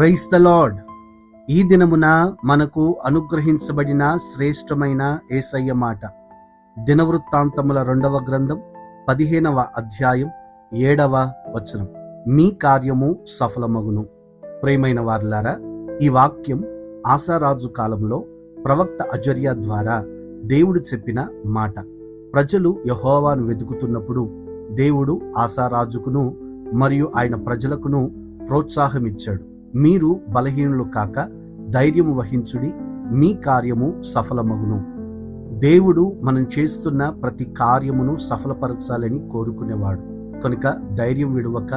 Price the lord. ఈ దినమున మనకు అనుగ్రహించబడిన శ్రేష్టమైన ఏసయ్య మాట. దినవృత్తాంతముల రెండవ గ్రంథం పదిహేనవ అధ్యాయం ఏడవ వచనం. మీ కార్యము సఫలమగును. ప్రేమైన వారులారా ఈ వాక్యం ఆశారాజు కాలంలో ప్రవక్త అజర్య ద్వారా దేవుడు చెప్పిన మాట. ప్రజలు యహోవాను వెతుకుతున్నప్పుడు దేవుడు ఆశారాజుకును మరియు ఆయన ప్రజలకును ప్రోత్సాహమిచ్చాడు. మీరు బలహీనులు కాక ధైర్యము వహించుడి మీ కార్యము సఫలమగును. దేవుడు మనం చేస్తున్న ప్రతి కార్యమును సఫలపరచాలని కోరుకునేవాడు. కనుక ధైర్యం విడవక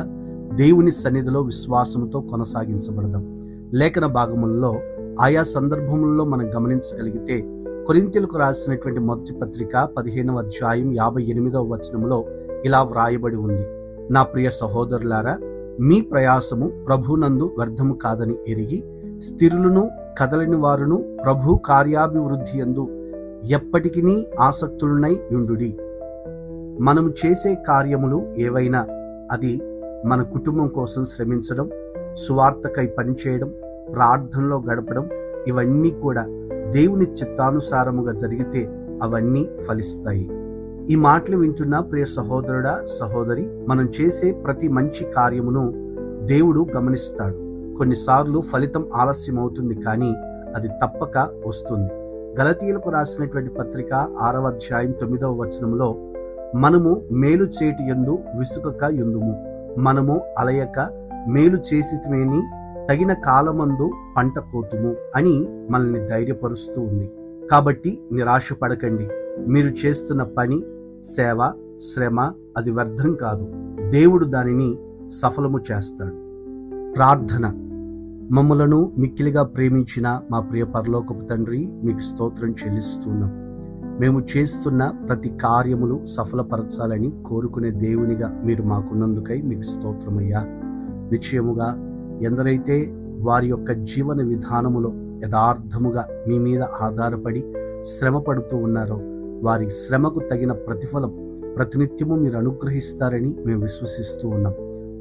దేవుని సన్నిధిలో విశ్వాసంతో కొనసాగించబడదాం. లేఖన భాగములలో ఆయా సందర్భములలో మనం గమనించగలిగితే కొరింతలకు రాసినటువంటి మొదటి పత్రిక పదిహేనవ అధ్యాయం యాభై ఎనిమిదవ వచనంలో ఇలా వ్రాయబడి ఉంది. నా ప్రియ సహోదరులారా మీ ప్రయాసము ప్రభునందు వ్యర్థము కాదని ఎరిగి స్థిరులను కదలని వారును ప్రభు కార్యాభివృద్ధి ఎందు ఎప్పటికీ ఆసక్తులనై యుండుడి. మనం చేసే కార్యములు ఏవైనా అది మన కుటుంబం కోసం శ్రమించడం సువార్తకై పనిచేయడం ప్రార్థనలో గడపడం ఇవన్నీ కూడా దేవుని చిత్తానుసారముగా జరిగితే అవన్నీ ఫలిస్తాయి. ఈ మాటలు వింటున్న ప్రియ సహోదరుడా సహోదరి మనం చేసే ప్రతి మంచి కార్యమును దేవుడు గమనిస్తాడు. కొన్నిసార్లు ఫలితం ఆలస్యం అవుతుంది కానీ అది తప్పక వస్తుంది. గలతీయులకు రాసినటువంటి పత్రిక ఆరవ అధ్యాయం తొమ్మిదవ వచనంలో మనము మేలు చేటి ఎందు విసుకక ఎందుము మనము అలయక మేలు చేసిమేని తగిన కాలమందు పంట కోతుము అని మనల్ని ధైర్యపరుస్తూ ఉంది. కాబట్టి నిరాశ పడకండి మీరు చేస్తున్న పని సేవ శ్రమ అది వ్యర్థం కాదు. దేవుడు దానిని సఫలము చేస్తాడు. ప్రార్థన. మమ్మలను మిక్కిలిగా ప్రేమించిన మా ప్రియ పరలోకపు తండ్రి మీకు స్తోత్రం చెల్లిస్తున్నాం. మేము చేస్తున్న ప్రతి కార్యములు సఫలపరచాలని కోరుకునే దేవునిగా మీరు మాకున్నందుకై మీకు స్తోత్రమయ్యా. నిశ్చయముగా ఎందరైతే వారి యొక్క జీవన విధానములో యథార్థముగా మీ మీద ఆధారపడి శ్రమ పడుతూ ఉన్నారో వారి శ్రమకు తగిన ప్రతిఫలం ప్రతినిత్యము మీరు అనుగ్రహిస్తారని మేము విశ్వసిస్తూ ఉన్నాం.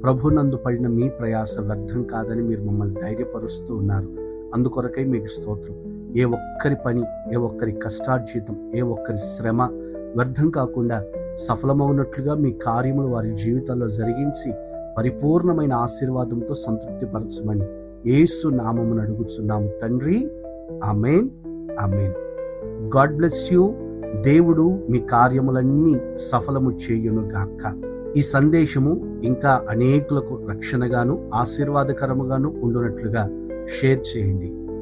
ప్రభునందు పడిన మీ ప్రయాస వ్యర్థం కాదని మీరు మమ్మల్ని ధైర్యపరుస్తూ ఉన్నారు. అందుకొరకై మీకు స్తోత్రం. ఏ ఒక్కరి పని ఏ ఒక్కరి కష్టార్జితం ఏ ఒక్కరి శ్రమ వ్యర్థం కాకుండా సఫలమవునట్లుగా మీ కార్యములు వారి జీవితాల్లో జరిగించి పరిపూర్ణమైన ఆశీర్వాదంతో సంతృప్తిపరచమని ఏసు నామమును అడుగుచున్నాము తండ్రి. Amen amen God bless you. దేవుడు మీ కార్యములన్నీ సఫలము చేయును గాక. ఈ సందేశము ఇంకా అనేకులకు రక్షణగాను ఆశీర్వాదకరముగాను ఉండునట్లుగా షేర్ చేయండి.